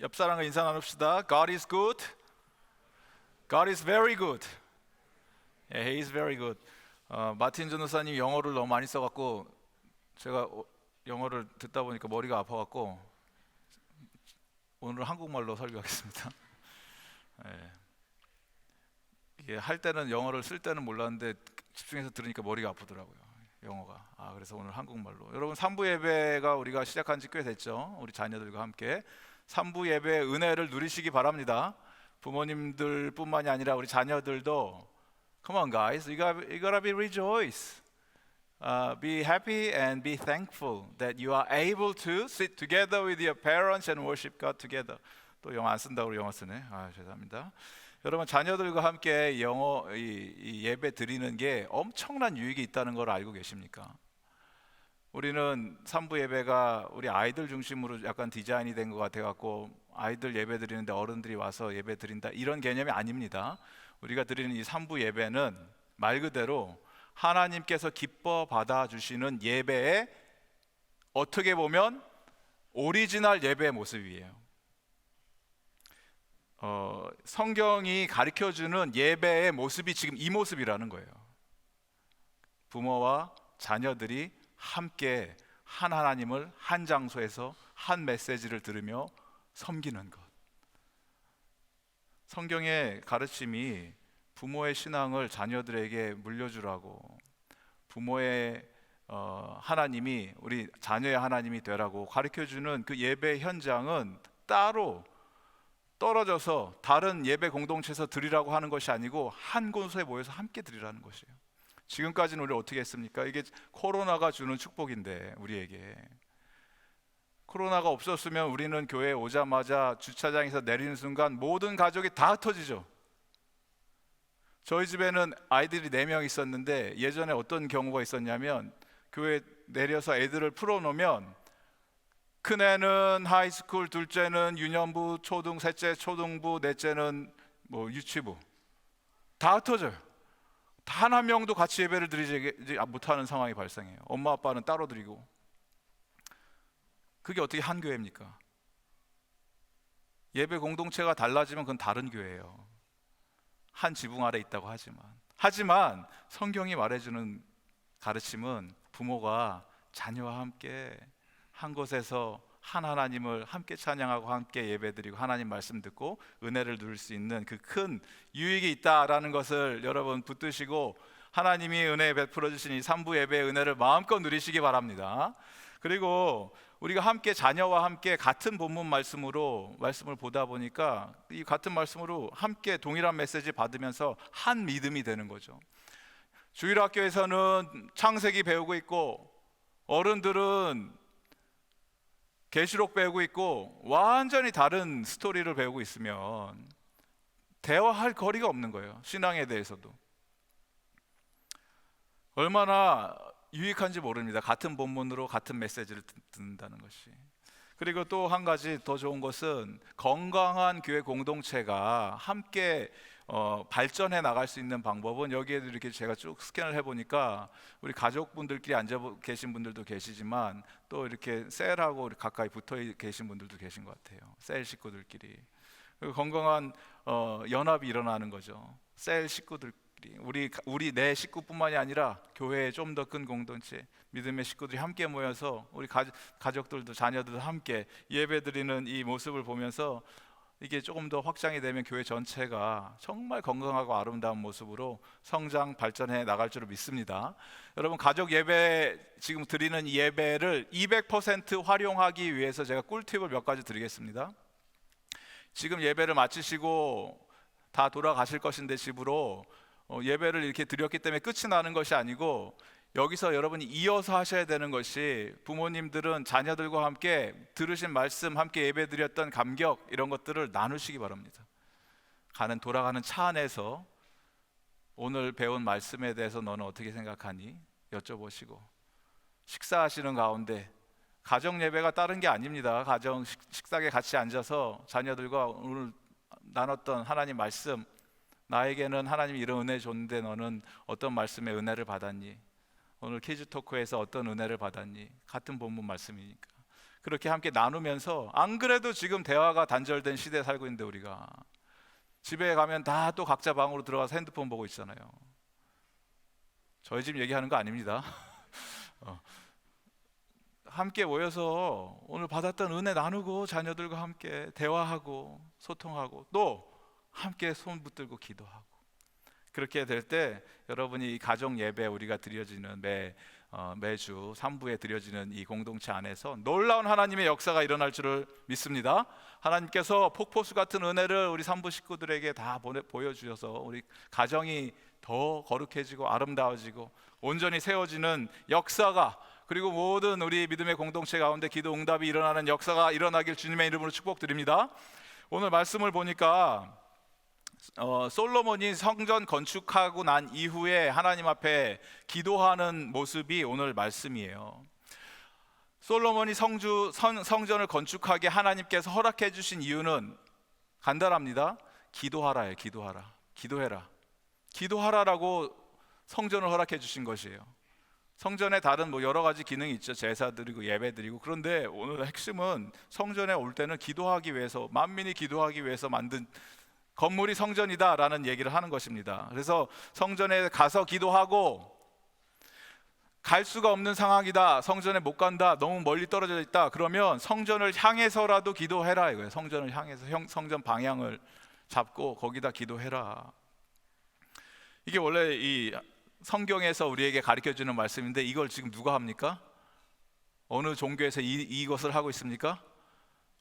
옆 사람과 인사 나눕시다. God is good. God is very good. Yeah, he is very good. 어, 마틴 전도사님 영어를 너무 많이 써갖고 제가 어, 영어를 듣다 보니까 머리가 아파갖고 오늘 한국말로 설교하겠습니다. 예. 이게 할 때는 영어를 쓸 때는 몰랐는데 집중해서 들으니까 머리가 아프더라고요. 영어가. 아, 그래서 오늘 한국말로. 여러분 3부 예배가 우리가 시작한 지 꽤 됐죠. 우리 자녀들과 함께 3부 예배 은혜를 누리시기 바랍니다. 부모님들뿐만이 아니라 우리 자녀들도 Come on guys, you gotta, you gotta be rejoice. Uh, be happy and be thankful that you are able to sit together with your parents and worship God together. 또 영어 안 쓴다고 영어 쓰네. 아 죄송합니다. 여러분 자녀들과 함께 영어 이, 이 예배 드리는 게 엄청난 유익이 있다는 걸 알고 계십니까? 우리는 삼부 예배가 우리 아이들 중심으로 약간 디자인이 된 것 같아 갖고 아이들 예배 드리는데 어른들이 와서 예배 드린다 이런 개념이 아닙니다. 우리가 드리는 이 삼부 예배는 말 그대로 하나님께서 기뻐 받아 주시는 예배의 어떻게 보면 오리지널 예배의 모습이에요. 어, 성경이 가르쳐 주는 예배의 모습이 지금 이 모습이라는 거예요. 부모와 자녀들이 함께 한 하나님을 한 장소에서 한 메시지를 들으며 섬기는 것. 성경의 가르침이 부모의 신앙을 자녀들에게 물려주라고 부모의 어, 하나님이 우리 자녀의 하나님이 되라고 가르쳐 주는 그 예배 현장은 따로 떨어져서 다른 예배 공동체에서 드리라고 하는 것이 아니고 한 곳에 모여서 함께 드리라는 것이에요. 지금까지는 우리 어떻게 했습니까? 이게 코로나가 주는 축복인데 우리에게 코로나가 없었으면 우리는 교회에 오자마자 주차장에서 내리는 순간 모든 가족이 다 흩어지죠. 저희 집에는 아이들이 네 명 있었는데 예전에 어떤 경우가 있었냐면 교회 내려서 애들을 풀어놓으면 큰 애는 하이스쿨, 둘째는 유년부, 초등, 셋째 초등부, 넷째는 뭐 유치부 다 흩어져요. 단 한 명도 같이 예배를 드리지 못하는 상황이 발생해요. 엄마 아빠는 따로 드리고 그게 어떻게 한 교회입니까? 예배 공동체가 달라지면 그건 다른 교회예요. 한 지붕 아래 있다고 하지만 하지만 성경이 말해주는 가르침은 부모가 자녀와 함께 한 곳에서 한 하나님을 함께 찬양하고 함께 예배드리고 하나님 말씀 듣고 은혜를 누릴 수 있는 그 큰 유익이 있다라는 것을 여러분 붙드시고 하나님이 은혜 베풀어 주신 이 삼부 예배의 은혜를 마음껏 누리시기 바랍니다. 그리고 우리가 함께 자녀와 함께 같은 본문 말씀으로 말씀을 보다 보니까 이 같은 말씀으로 함께 동일한 메시지 받으면서 한 믿음이 되는 거죠. 주일 학교에서는 창세기 배우고 있고 어른들은 계시록 배우고 있고 완전히 다른 스토리를 배우고 있으면 대화할 거리가 없는 거예요. 신앙에 대해서도. 얼마나 유익한지 모릅니다. 같은 본문으로 같은 메시지를 듣는다는 것이. 그리고 또 한 가지 더 좋은 것은 건강한 교회 공동체가 함께 어, 발전해 나갈 수 있는 방법은 여기에 이렇게 제가 쭉 스캔을 해보니까 우리 가족분들끼리 앉아 계신 분들도 계시지만 또 이렇게 셀하고 가까이 붙어 계신 분들도 계신 것 같아요. 셀 식구들끼리 건강한 어, 연합이 일어나는 거죠. 셀 식구들 우리 우리 내 식구뿐만이 아니라 교회의 좀 더 큰 공동체 믿음의 식구들이 함께 모여서 우리 가족, 가족들도 자녀들도 함께 예배드리는 이 모습을 보면서 이게 조금 더 확장이 되면 교회 전체가 정말 건강하고 아름다운 모습으로 성장 발전해 나갈 줄을 믿습니다. 여러분 가족 예배 지금 드리는 예배를 200% 활용하기 위해서 제가 꿀팁을 몇 가지 드리겠습니다. 지금 예배를 마치시고 다 돌아가실 것인데 집으로 어, 예배를 이렇게 드렸기 때문에 끝이 나는 것이 아니고 여기서 여러분이 이어서 하셔야 되는 것이 부모님들은 자녀들과 함께 들으신 말씀 함께 예배 드렸던 감격 이런 것들을 나누시기 바랍니다. 가는 돌아가는 차 안에서 오늘 배운 말씀에 대해서 너는 어떻게 생각하니 여쭤보시고 식사하시는 가운데 가정 예배가 다른 게 아닙니다. 가정 식탁에 같이 앉아서 자녀들과 오늘 나눴던 하나님 말씀 나에게는 하나님이 이런 은혜 줬는데 너는 어떤 말씀의 은혜를 받았니? 오늘 키즈 토크에서 어떤 은혜를 받았니? 같은 본문 말씀이니까. 그렇게 함께 나누면서 안 그래도 지금 대화가 단절된 시대에 살고 있는데 우리가 집에 가면 다 또 각자 방으로 들어가서 핸드폰 보고 있잖아요. 저희 집 얘기하는 거 아닙니다. 어. 함께 모여서 오늘 받았던 은혜 나누고 자녀들과 함께 대화하고 소통하고 또 함께 손 붙들고 기도하고 그렇게 될 때 여러분이 이 가정 예배 우리가 드려지는 매 어, 매주 3부에 드려지는 이 공동체 안에서 놀라운 하나님의 역사가 일어날 줄을 믿습니다. 하나님께서 폭포수 같은 은혜를 우리 3부 식구들에게 다 보내, 보여주셔서 우리 가정이 더 거룩해지고 아름다워지고 온전히 세워지는 역사가 그리고 모든 우리 믿음의 공동체 가운데 기도 응답이 일어나는 역사가 일어나길 주님의 이름으로 축복드립니다. 오늘 말씀을 보니까 어, 솔로몬이 성전 건축하고 난 이후에 하나님 앞에 기도하는 모습이 오늘 말씀이에요. 솔로몬이 성주 성, 성전을 건축하게 하나님께서 허락해 주신 이유는 간단합니다. 기도하라예요. 기도하라. 기도해라. 기도하라라고 성전을 허락해 주신 것이에요. 성전에 다른 뭐 여러 가지 기능이 있죠. 제사 드리고 예배 드리고. 그런데 오늘 핵심은 성전에 올 때는 기도하기 위해서 만민이 기도하기 위해서 만든 건물이 성전이다라는 얘기를 하는 것입니다. 그래서 성전에 가서 기도하고 갈 수가 없는 상황이다. 성전에 못 간다. 너무 멀리 떨어져 있다. 그러면 성전을 향해서라도 기도해라 이거예요. 성전을 향해서 형- 성전 방향을 잡고 거기다 기도해라. 이게 원래 이 성경에서 우리에게 가르쳐 주는 말씀인데 이걸 지금 누가 합니까? 어느 종교에서 이, 이것을 하고 있습니까?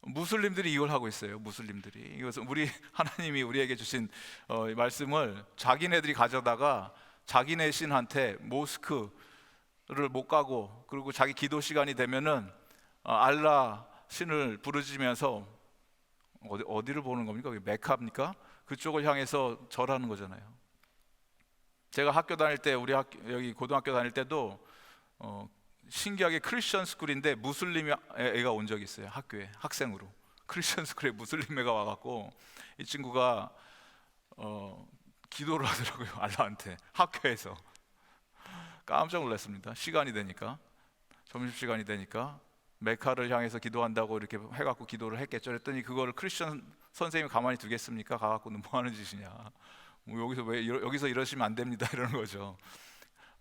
무슬림들이 이걸 하고 있어요. 무슬림들이 이것은 우리 하나님이 우리에게 주신 어, 이 말씀을 자기네들이 가져다가 자기네 신한테 모스크를 못 가고 그리고 자기 기도 시간이 되면은 어, 알라 신을 부르짖으면서 어디 어디를 보는 겁니까? 메카입니까? 그쪽을 향해서 절하는 거잖아요. 제가 학교 다닐 때 우리 학 여기 고등학교 다닐 때도 어, 신기하게 크리스천 스쿨인데 무슬림 애- 애가 온 적이 있어요 학교에 학생으로. 크리스천 스쿨에 무슬림 애가 와갖고 이 친구가 어, 기도를 하더라고요 알라한테 학교에서. 깜짝 놀랐습니다. 시간이 되니까 점심 시간이 되니까 메카를 향해서 기도한다고 이렇게 해갖고 기도를 했겠죠. 그랬더니 그거를 크리스천 선생님이 가만히 두겠습니까? 가갖고 뭐 하는 짓이냐. 뭐 여기서 왜 여기서 이러시면 안 됩니다. 이러는 거죠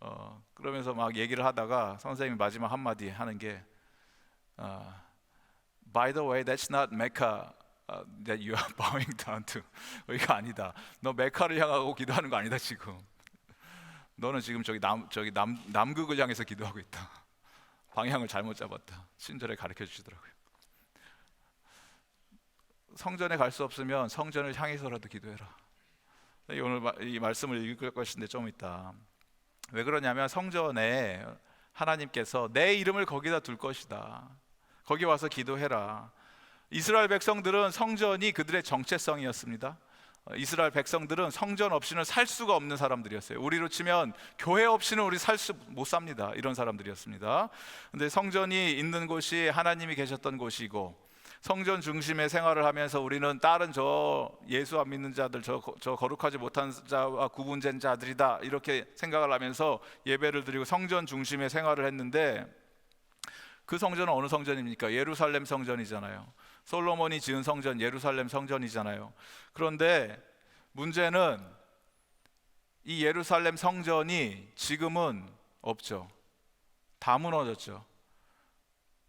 어, 그러면서 막 얘기를 하다가 선생님이 마지막 한마디 하는 게 어, By the way, that's not Mecca uh, that you are bowing down to. 이거 아니다. 너 메카를 향하고 기도하는 거 아니다 지금. 너는 지금 저기 남 저기 남 남극을 향해서 기도하고 있다. 방향을 잘못 잡았다. 친절히 가르쳐 주시더라고요. 성전에 갈 수 없으면 성전을 향해서라도 기도해라. 이 오늘 마- 이 말씀을 읽을 것인데 좀 있다. 왜 그러냐면 성전에 하나님께서 내 이름을 거기다 둘 것이다. 거기 와서 기도해라. 이스라엘 백성들은 성전이 그들의 정체성이었습니다. 어, 이스라엘 백성들은 성전 없이는 살 수가 없는 사람들이었어요. 우리로 치면 교회 없이는 우리 살 수 못 삽니다. 이런 사람들이었습니다. 근데 성전이 있는 곳이 하나님이 계셨던 곳이고 성전 중심의 생활을 하면서 우리는 다른 저 예수 안 믿는 자들 저, 거- 저 거룩하지 못한 자와 구분된 자들이다 이렇게 생각을 하면서 예배를 드리고 성전 중심의 생활을 했는데 그 성전은 어느 성전입니까? 예루살렘 성전이잖아요. 솔로몬이 지은 성전 예루살렘 성전이잖아요. 그런데 문제는 이 예루살렘 성전이 지금은 없죠. 다 무너졌죠.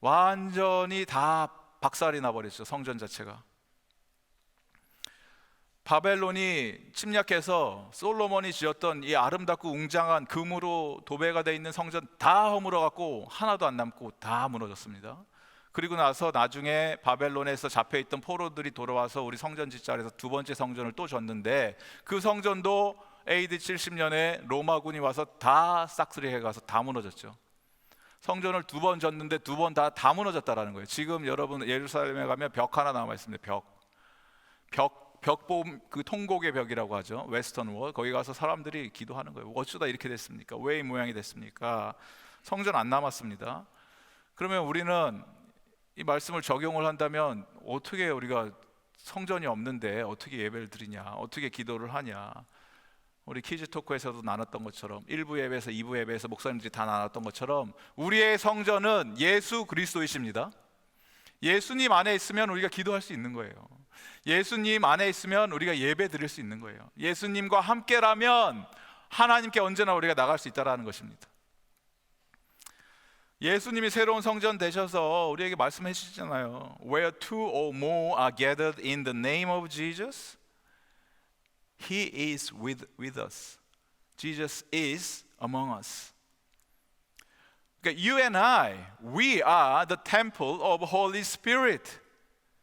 완전히 다 박살이 나버렸죠. 성전 자체가. 바벨론이 침략해서 솔로몬이 지었던 이 아름답고 웅장한 금으로 도배가 돼 있는 성전 다 허물어 갖고 하나도 안 남고 다 무너졌습니다. 그리고 나서 나중에 바벨론에서 잡혀 있던 포로들이 돌아와서 우리 성전 짓자에서 두 번째 성전을 또 졌는데 그 성전도 AD 70년에 로마군이 와서 다 싹쓸이 해 가서 다 무너졌죠. 성전을 두 번 졌는데 두 번 다 다 무너졌다라는 거예요. 지금 여러분 예루살렘에 가면 벽 하나 남아 있습니다. 벽, 벽, 벽보그 통곡의 벽이라고 하죠. 웨스턴 월 거기 가서 사람들이 기도하는 거예요. 어쩌다 이렇게 됐습니까? 왜 이 모양이 됐습니까? 성전 안 남았습니다. 그러면 우리는 이 말씀을 적용을 한다면 어떻게 우리가 성전이 없는데 어떻게 예배를 드리냐? 어떻게 기도를 하냐? 우리 키즈 토크에서도 나눴던 것처럼 1부 예배에서 2부 예배에서 목사님들이 다 나눴던 것처럼 우리의 성전은 예수 그리스도이십니다. 예수님 안에 있으면 우리가 기도할 수 있는 거예요. 예수님 안에 있으면 우리가 예배 드릴 수 있는 거예요. 예수님과 함께라면 하나님께 언제나 우리가 나갈 수 있다라는 것입니다. 예수님이 새로운 성전 되셔서 우리에게 말씀해 주시잖아요. Where two or more are gathered in the name of Jesus, He is with, with us. Jesus is among us. 그러니까 you and I, we are the temple of Holy Spirit.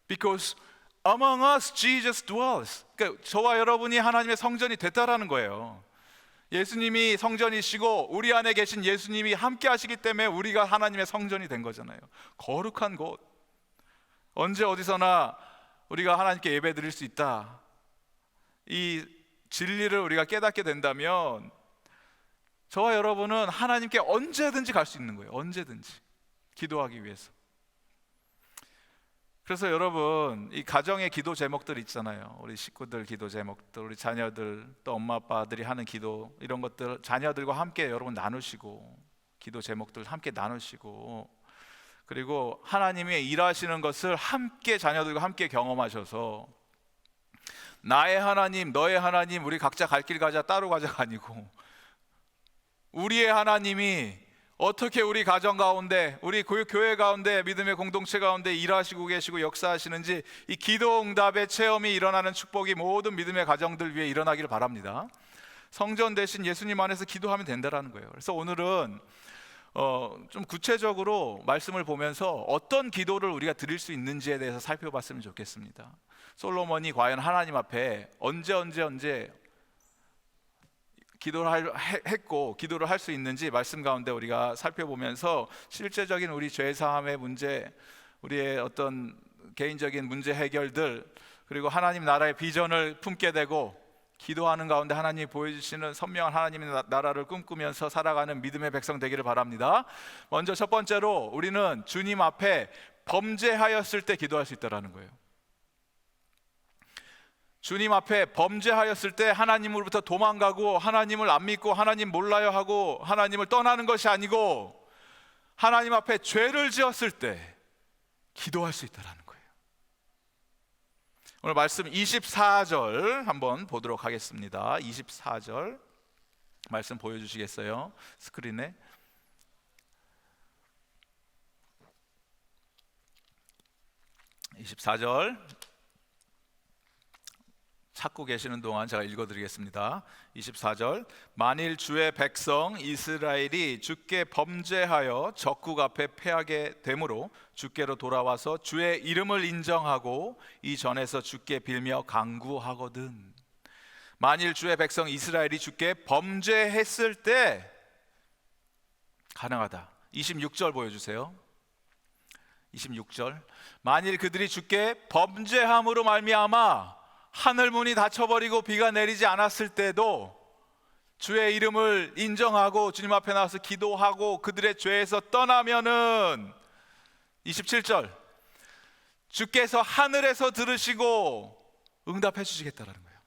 Because among us Jesus dwells. 그러니까 저와 여러분이 하나님의 성전이 됐다라는 거예요. 예수님이 성전이시고 우리 안에 계신 예수님이 함께 하시기 때문에 우리가 하나님의 성전이 된 거잖아요. 거룩한 곳. 언제 어디서나 우리가 하나님께 예배 드릴 수 있다. 이 진리를 우리가 깨닫게 된다면 저와 여러분은 하나님께 언제든지 갈 수 있는 거예요. 언제든지. 기도하기 위해서. 그래서 여러분 이 가정의 기도 제목들 있잖아요. 우리 식구들 기도 제목들, 우리 자녀들 또 엄마 아빠들이 하는 기도 이런 것들 자녀들과 함께 여러분 나누시고 기도 제목들 함께 나누시고 그리고 하나님이 일하시는 것을 함께 자녀들과 함께 경험하셔서 나의 하나님, 너의 하나님, 우리 각자 갈 길 가자 따로 가자가 아니고 우리의 하나님이 어떻게 우리 가정 가운데, 우리 교- 교회 가운데, 믿음의 공동체 가운데 일하시고 계시고 역사하시는지 이 기도 응답의 체험이 일어나는 축복이 모든 믿음의 가정들 위해 일어나기를 바랍니다. 성전 대신 예수님 안에서 기도하면 된다라는 거예요. 그래서 오늘은 어, 좀 구체적으로 말씀을 보면서 어떤 기도를 우리가 드릴 수 있는지에 대해서 살펴봤으면 좋겠습니다. 솔로몬이 과연 하나님 앞에 언제 언제 언제 기도를 했고 기도를 할 수 있는지 말씀 가운데 우리가 살펴보면서 실제적인 우리 죄 사함의 문제, 우리의 어떤 개인적인 문제 해결들 그리고 하나님 나라의 비전을 품게 되고 기도하는 가운데 하나님이 보여주시는 선명한 하나님의 나- 나라를 꿈꾸면서 살아가는 믿음의 백성 되기를 바랍니다. 먼저 첫 번째로 우리는 주님 앞에 범죄하였을 때 기도할 수 있다라는 거예요. 주님 앞에 범죄하였을 때 하나님으로부터 도망가고 하나님을 안 믿고 하나님 몰라요 하고 하나님을 떠나는 것이 아니고 하나님 앞에 죄를 지었을 때 기도할 수 있다라는 거예요. 오늘 말씀 24절 한번 보도록 하겠습니다. 24절 말씀 보여 주시겠어요? 스크린에 24절 찾고 계시는 동안 제가 읽어드리겠습니다. 24절 만일 주의 백성 이스라엘이 주께 범죄하여 적국 앞에 패하게 되므로 주께로 돌아와서 주의 이름을 인정하고 이 전에서 주께 빌며 강구하거든 만일 주의 백성 이스라엘이 주께 범죄했을 때 가능하다. 26절 보여주세요. 26절 만일 그들이 주께 범죄함으로 말미암아 하늘 문이 닫혀버리고 비가 내리지 않았을 때도 주의 이름을 인정하고 주님 앞에 나와서 기도하고 그들의 죄에서 떠나면은 27절 주께서 하늘에서 들으시고 응답해 주시겠다라는 거예요.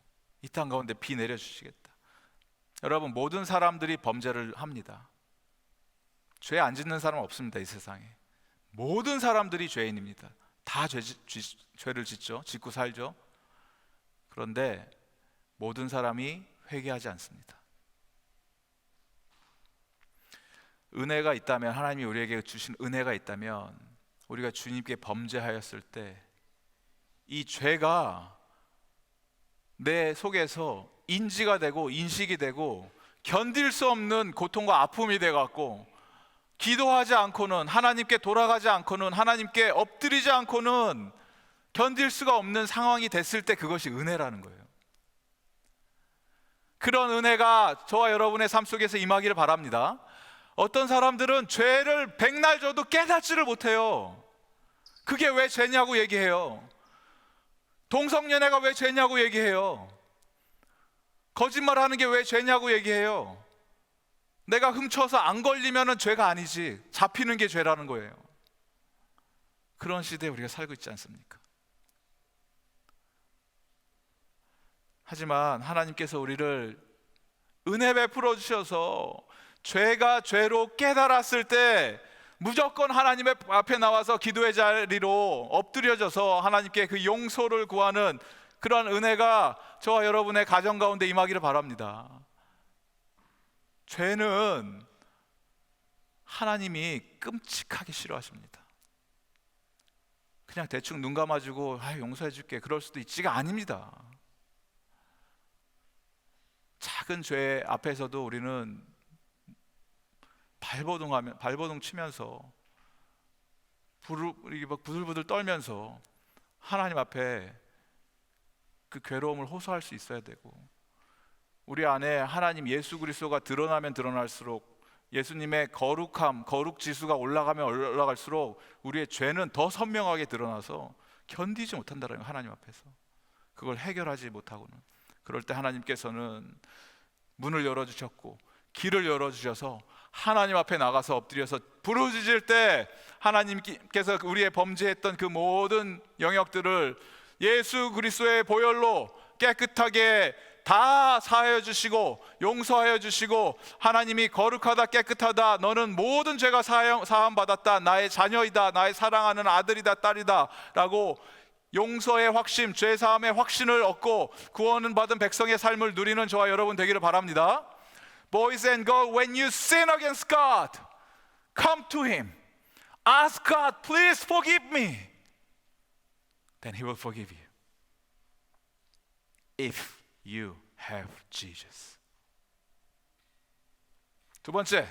이 땅 가운데 비 내려 주시겠다. 여러분 모든 사람들이 범죄를 합니다. 죄 안 짓는 사람 없습니다 이 세상에. 모든 사람들이 죄인입니다. 다 죄, 지- 죄를 짓죠. 짓고 살죠. 그런데 모든 사람이 회개하지 않습니다. 은혜가 있다면 하나님이 우리에게 주신 은혜가 있다면 우리가 주님께 범죄하였을 때 이 죄가 내 속에서 인지가 되고 인식이 되고 견딜 수 없는 고통과 아픔이 돼 갖고 기도하지 않고는 하나님께 돌아가지 않고는 하나님께 엎드리지 않고는 견딜 수가 없는 상황이 됐을 때 그것이 은혜라는 거예요. 그런 은혜가 저와 여러분의 삶 속에서 임하기를 바랍니다. 어떤 사람들은 죄를 백날 져도 깨닫지를 못해요. 그게 왜 죄냐고 얘기해요. 동성연애가 왜 죄냐고 얘기해요. 거짓말 하는 게 왜 죄냐고 얘기해요. 내가 훔쳐서 안 걸리면은 죄가 아니지. 잡히는 게 죄라는 거예요. 그런 시대에 우리가 살고 있지 않습니까? 하지만 하나님께서 우리를 은혜 베풀어 주셔서 죄가 죄로 깨달았을 때 무조건 하나님의 앞에 나와서 기도의 자리로 엎드려져서 하나님께 그 용서를 구하는 그러한 은혜가 저와 여러분의 가정 가운데 임하기를 바랍니다. 죄는 하나님이 끔찍하게 싫어하십니다. 그냥 대충 눈 감아주고 아, 용서해 줄게 그럴 수도 있지가 아닙니다. 작은 죄 앞에서도 우리는 발버둥하면 발버둥 치면서 부들부들 떨면서 하나님 앞에 그 괴로움을 호소할 수 있어야 되고 우리 안에 하나님 예수 그리스도가 드러나면 드러날수록 예수님의 거룩함, 거룩 지수가 올라가면 올라갈수록 우리의 죄는 더 선명하게 드러나서 견디지 못한다는 하나님 앞에서. 그걸 해결하지 못하고는 그럴 때 하나님께서는 문을 열어 주셨고 길을 열어 주셔서 하나님 앞에 나가서 엎드려서 부르짖을 때 하나님께서 우리의 범죄했던 그 모든 영역들을 예수 그리스도의 보혈로 깨끗하게 다 사하여 주시고 용서하여 주시고 하나님이 거룩하다 깨끗하다 너는 모든 죄가 사함 받았다 나의 자녀이다 나의 사랑하는 아들이다 딸이다라고 용서의 확신, 죄 사함의 확신을 얻고 구원을 받은 백성의 삶을 누리는 저와 여러분 되기를 바랍니다. Boys and girls, when you sin against God, come to Him. Ask God, please forgive me. Then He will forgive you. If you have Jesus. 두 번째,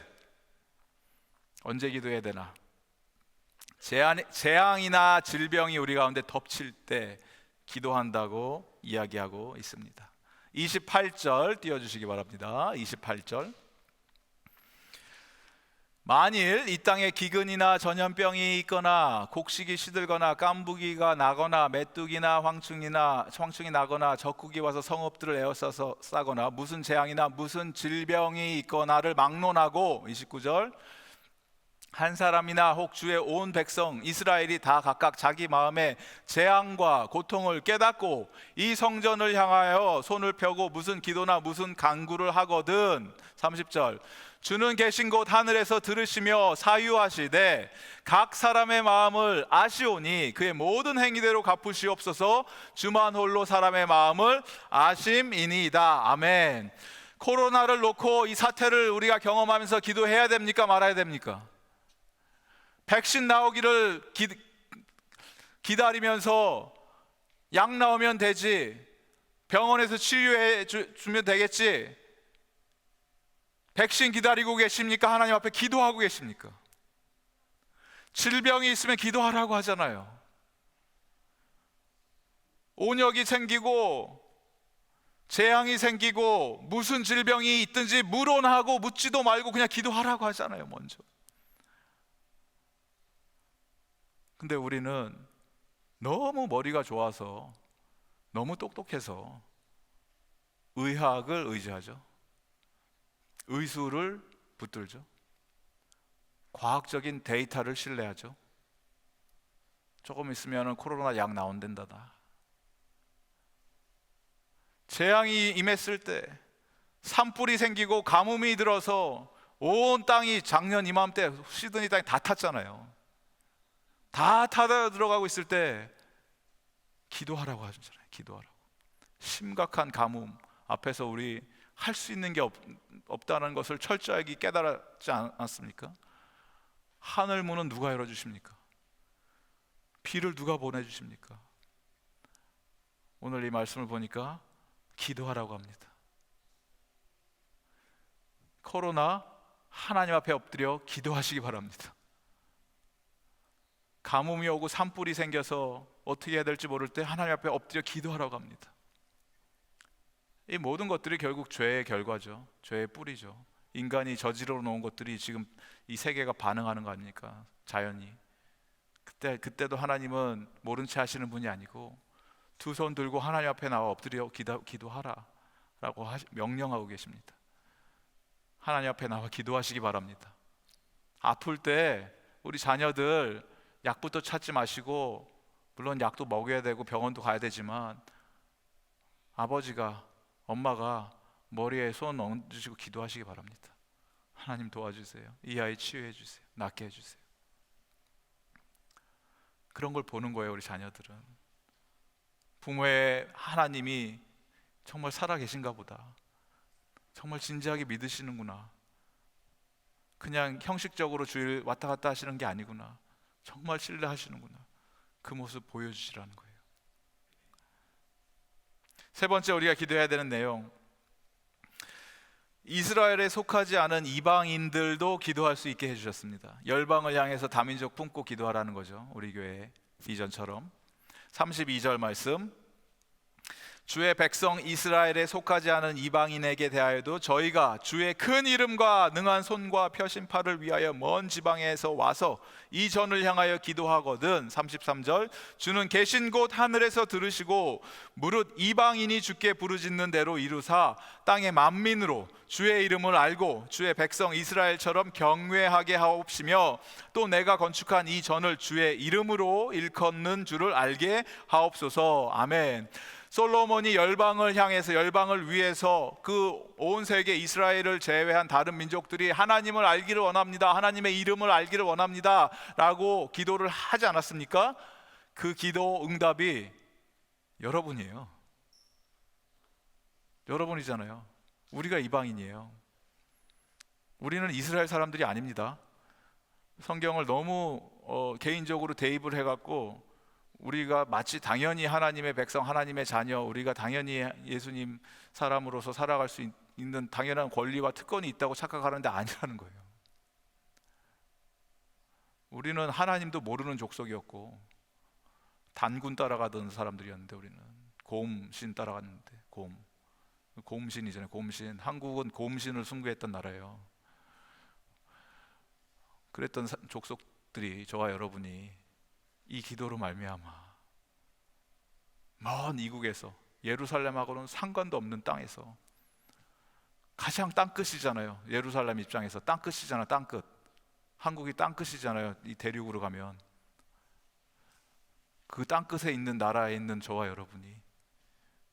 언제 기도해야 되나? 재앙, 재앙이나 질병이 우리 가운데 덮칠 때 기도한다고 이야기하고 있습니다. 28절 띄워주시기 바랍니다. 28절. 만일 이 땅에 기근이나 전염병이 있거나 곡식이 시들거나 깐부기가 나거나 메뚜기나 황충이나 황충이 나거나 적국이 와서 성읍들을 에워싸서 싸거나 무슨 재앙이나 무슨 질병이 있거나를 막론하고 29절 한 사람이나 혹 주의 온 백성 이스라엘이 다 각각 자기 마음의 재앙과 고통을 깨닫고 이 성전을 향하여 손을 펴고 무슨 기도나 무슨 간구를 하거든. 30절. 주는 계신 곳 하늘에서 들으시며 사유하시되 각 사람의 마음을 아시오니 그의 모든 행위대로 갚으시옵소서. 주만 홀로 사람의 마음을 아심이니이다. 아멘. 코로나를 놓고 이 사태를 우리가 경험하면서 기도해야 됩니까? 말아야 됩니까? 백신 나오기를 기, 기다리면서 약 나오면 되지 병원에서 치료해 주, 면 되겠지 백신 기다리고 계십니까? 하나님 앞에 기도하고 계십니까? 질병이 있으면 기도하라고 하잖아요 온역이 생기고 재앙이 생기고 무슨 질병이 있든지 물어나고 묻지도 말고 그냥 기도하라고 하잖아요 먼저 근데 우리는 너무 머리가 좋아서 너무 똑똑해서 의학을 의지하죠. 의술을 붙들죠. 과학적인 데이터를 신뢰하죠. 조금 있으면 코로나 약 나온댄다다. 재앙이 임했을 때 산불이 생기고 가뭄이 들어서 온 땅이 작년 이맘때 시드니 땅이 다 탔잖아요. 다 타다 들어가고 있을 때 기도하라고 하잖아요. 기도하라고. 심각한 가뭄 앞에서 우리 할 수 있는 게 없, 없다는 것을 철저하게 깨달았지 않습니까? 하늘 문은 누가 열어 주십니까? 비를 누가 보내 주십니까? 오늘 이 말씀을 보니까 기도하라고 합니다. 코로나 하나님 앞에 엎드려 기도하시기 바랍니다. 가뭄이 오고 산불이 생겨서 어떻게 해야 될지 모를 때 하나님 앞에 엎드려 기도하라고 합니다. 이 모든 것들이 결국 죄의 결과죠. 죄의 뿌리죠. 인간이 저지러 놓은 것들이 지금 이 세계가 반응하는 거 아닙니까? 자연이. 그때 그때도 하나님은 모른 채 하시는 분이 아니고 두 손 들고 하나님 앞에 나와 엎드려 기도, 기도하라라고 하시, 명령하고 계십니다. 하나님 앞에 나와 기도하시기 바랍니다. 아플 때 우리 자녀들 약부터 찾지 마시고 물론 약도 먹여야 되고 병원도 가야 되지만 아버지가 엄마가 머리에 손 얹으시고 기도하시기 바랍니다. 하나님 도와주세요. 이 아이 치유해 주세요. 낫게 해 주세요. 그런 걸 보는 거예요, 우리 자녀들은. 부모의 하나님이 정말 살아 계신가 보다. 정말 진지하게 믿으시는구나. 그냥 형식적으로 주일 왔다 갔다 하시는 게 아니구나. 정말 신뢰하시는구나. 그 모습 보여주시라는 거예요. 세 번째 우리가 기도해야 되는 내용. 이스라엘에 속하지 않은 이방인들도 기도할 수 있게 해주셨습니다. 열방을 향해서 다민족 품고 기도하라는 거죠. 우리 교회 이전처럼 32절 말씀. 주의 백성 이스라엘에 속하지 않은 이방인에게 대하여도 저희가 주의 큰 이름과 능한 손과 펴신 팔을 위하여 먼 지방에서 와서 이 전을 향하여 기도하거든. 33절. 주는 계신 곳 하늘에서 들으시고 무릇 이방인이 주께 부르짖는 대로 이루사 땅의 만민으로 주의 이름을 알고 주의 백성 이스라엘처럼 경외하게 하옵시며 또 내가 건축한 이 전을 주의 이름으로 일컫는 줄을 알게 하옵소서. 아멘 솔로몬이 열방을 향해서 열방을 위해서 그 온 세계 이스라엘을 제외한 다른 민족들이 하나님을 알기를 원합니다. 하나님의 이름을 알기를 원합니다라고 기도를 하지 않았습니까? 그 기도 응답이 여러분이에요. 여러분이잖아요. 우리가 이방인이에요. 우리는 이스라엘 사람들이 아닙니다. 성경을 너무 어, 개인적으로 대입을 해갖고 우리가 마치 당연히 하나님의 백성, 하나님의 자녀, 우리가 당연히 예수님 사람으로서 살아갈 수 있- 있는 당연한 권리와 특권이 있다고 착각하는데 아니라는 거예요. 우리는 하나님도 모르는 족속이었고 단군 따라가던 사람들이었는데 우리는 곰신 따라갔는데 곰 곰신이잖아요. 곰신 한국은 곰신을 숭배했던 나라예요. 그랬던 사- 족속들이 저와 여러분이 이 기도로 말미암아 먼 이국에서 예루살렘하고는 상관도 없는 땅에서 가장 땅끝이잖아요. 예루살렘 입장에서 땅끝이잖아, 땅끝. 한국이 땅끝이잖아요. 이 대륙으로 가면 그 땅끝에 있는 나라에 있는 저와 여러분이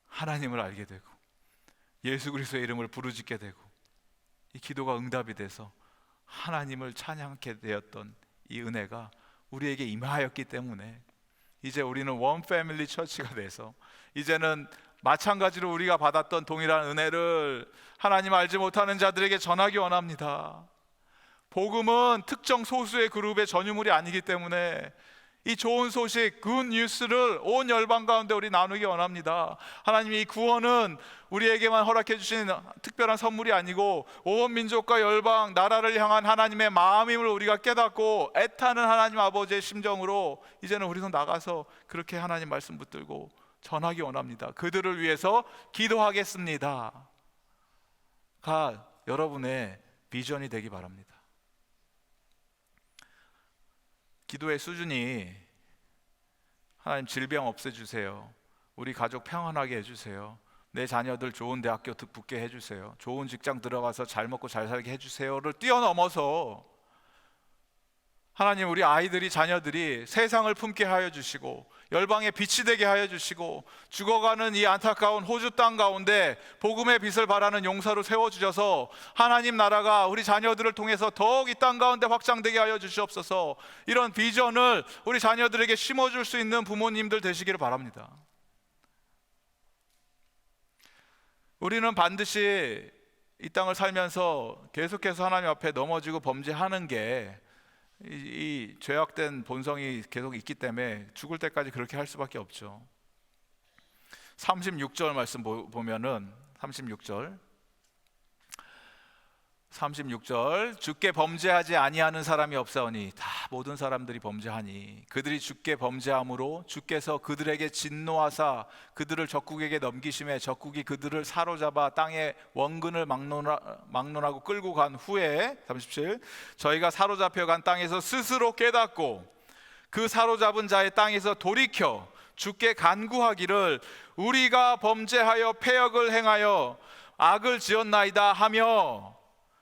하나님을 알게 되고 예수 그리스도의 이름을 부르짖게 되고 이 기도가 응답이 돼서 하나님을 찬양하게 되었던 이 은혜가 우리에게 임하였기 때문에 이제 우리는 원 패밀리 처치가 돼서 이제는 마찬가지로 우리가 받았던 동일한 은혜를 하나님 알지 못하는 자들에게 전하기 원합니다. 복음은 특정 소수의 그룹의 전유물이 아니기 때문에 이 좋은 소식, 굿 뉴스를 온 열방 가운데 우리 나누기 원합니다. 하나님이 이 구원은 우리에게만 허락해 주신 특별한 선물이 아니고 온 민족과 열방, 나라를 향한 하나님의 마음임을 우리가 깨닫고 애타는 하나님 아버지의 심정으로 이제는 우리도 나가서 그렇게 하나님 말씀 붙들고 전하기 원합니다. 그들을 위해서 기도하겠습니다. 가 여러분의 비전이 되기 바랍니다. 기도의 수준이 하나님 질병 없애주세요. 우리 가족 평안하게 해주세요. 내 자녀들 좋은 대학교 붙게 해주세요. 좋은 직장 들어가서 잘 먹고 잘 살게 해주세요를 뛰어넘어서 하나님 우리 아이들이 자녀들이 세상을 품게 하여 주시고 열방에 빛이 되게 하여 주시고 죽어가는 이 안타까운 호주 땅 가운데 복음의 빛을 발하는 용사로 세워 주셔서 하나님 나라가 우리 자녀들을 통해서 더욱 이 땅 가운데 확장되게 하여 주시옵소서. 이런 비전을 우리 자녀들에게 심어 줄 수 있는 부모님들 되시기를 바랍니다. 우리는 반드시 이 땅을 살면서 계속해서 하나님 앞에 넘어지고 범죄하는 게 이, 이 죄악된 본성이 계속 있기 때문에 죽을 때까지 그렇게 할 수밖에 없죠. 36절 말씀 보- 보면은 36절 36절 주께 범죄하지 아니하는 사람이 없사오니 다 모든 사람들이 범죄하니 그들이 주께 범죄함으로 주께서 그들에게 진노하사 그들을 적국에게 넘기심에 적국이 그들을 사로잡아 땅에 원근을 막론하, 막론하 고 끌고 간 후에 37 저희가 사로잡혀 간 땅에서 스스로 깨닫고 그 사로잡은 자의 땅에서 돌이켜 주께 간구하기를 우리가 범죄하여 패역을 행하여 악을 지었나이다 하며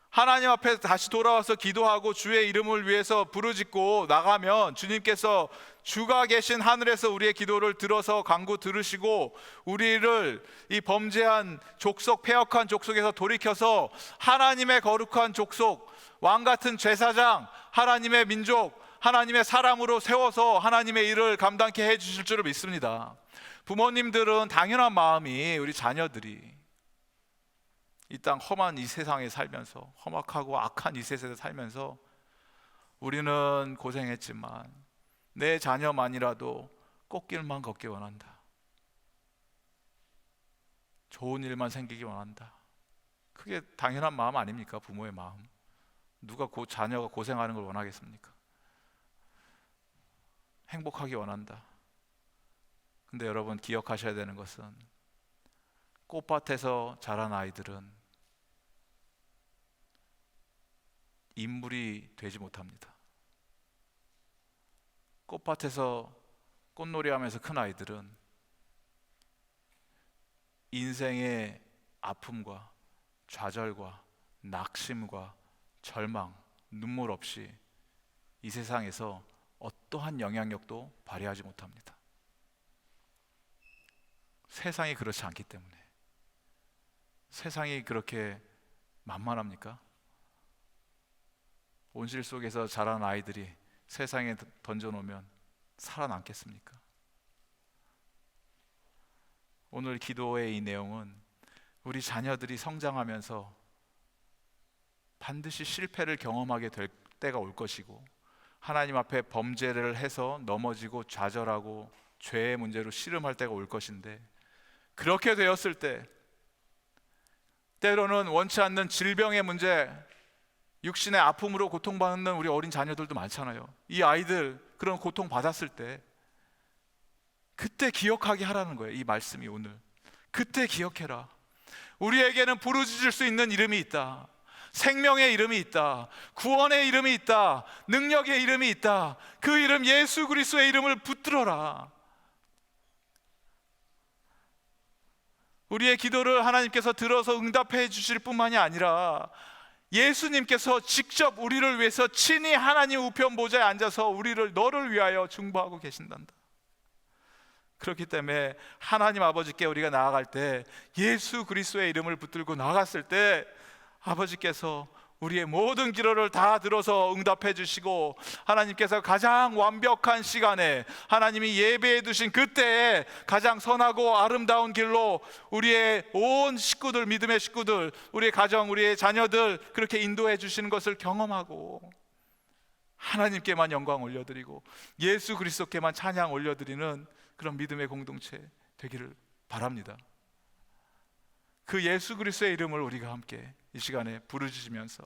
하나님 앞에 다시 돌아와서 기도하고 주의 이름을 위해서 부르짖고 나가면 주님께서 주가 계신 하늘에서 우리의 기도를 들어서 간구 들으시고 우리를 이 범죄한 족속 폐역한 족속에서 돌이켜서 하나님의 거룩한 족속 왕 같은 제사장 하나님의 민족 하나님의 사람으로 세워서 하나님의 일을 감당케 해 주실 줄을 믿습니다. 부모님들은 당연한 마음이 우리 자녀들이 이 땅 험한 이 세상에 살면서 험악하고 악한 이 세상에 살면서 우리는 고생했지만 내 자녀만이라도 꽃길만 걷기 원한다. 좋은 일만 생기기 원한다. 그게 당연한 마음 아닙니까? 부모의 마음. 누가 고, 자녀가 고생하는 걸 원하겠습니까? 행복하기 원한다. 근데 여러분 기억하셔야 되는 것은 꽃밭에서 자란 아이들은 인물이 되지 못합니다. 꽃밭에서 꽃놀이 하면서 큰 아이들은 인생의 아픔과 좌절과 낙심과 절망, 눈물 없이 이 세상에서 어떠한 영향력도 발휘하지 못합니다. 세상이 그렇지 않기 때문에 세상이 그렇게 만만합니까? 온실 속에서 자란 아이들이 세상에 던져놓으면 살아남겠습니까? 오늘 기도의 이 내용은 우리 자녀들이 성장하면서 반드시 실패를 경험하게 될 때가 올 것이고 하나님 앞에 범죄를 해서 넘어지고 좌절하고 죄의 문제로 씨름할 때가 올 것인데 그렇게 되었을 때 때로는 원치 않는 질병의 문제 육신의 아픔으로 고통받는 우리 어린 자녀들도 많잖아요. 이 아이들 그런 고통 받았을 때 그때 기억하게 하라는 거예요. 이 말씀이 오늘. 그때 기억해라. 우리에게는 부르짖을 수 있는 이름이 있다. 생명의 이름이 있다. 구원의 이름이 있다. 능력의 이름이 있다. 그 이름 예수 그리스도의 이름을 붙들어라. 우리의 기도를 하나님께서 들어서 응답해 주실 뿐만이 아니라 예수님께서 직접 우리를 위해서 친히 하나님 우편 보좌에 앉아서 우리를 너를 위하여 중보하고 계신단다. 그렇기 때문에 하나님 아버지께 우리가 나아갈 때 예수 그리스도의 이름을 붙들고 나갔을 때 아버지께서 우리의 모든 기도를 다 들어서 응답해 주시고 하나님께서 가장 완벽한 시간에 하나님이 예배해 두신 그때에 가장 선하고 아름다운 길로 우리의 온 식구들 믿음의 식구들 우리의 가정 우리의 자녀들 그렇게 인도해 주시는 것을 경험하고 하나님께만 영광 올려드리고 예수 그리스도께만 찬양 올려드리는 그런 믿음의 공동체 되기를 바랍니다. 그 예수 그리스도의 이름을 우리가 함께 이 시간에 부르짖으면서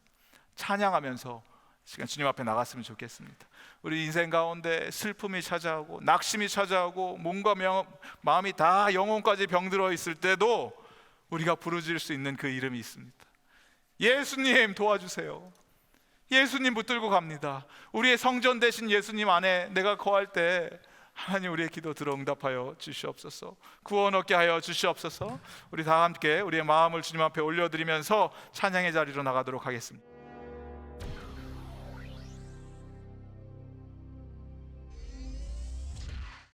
찬양하면서 시간 주님 앞에 나갔으면 좋겠습니다. 우리 인생 가운데 슬픔이 찾아오고 낙심이 찾아오고 몸과 명, 마음이 다 영혼까지 병들어 있을 때도 우리가 부르짖을 수 있는 그 이름이 있습니다. 예수님 도와주세요. 예수님 붙들고 갑니다. 우리의 성전 되신 예수님 안에 내가 거할 때 하나님 우리의 기도 들어 응답하여 주시옵소서. 구원 얻게 하여 주시옵소서. 우리 다 함께 우리의 마음을 주님 앞에 올려드리면서 찬양의 자리로 나가도록 하겠습니다.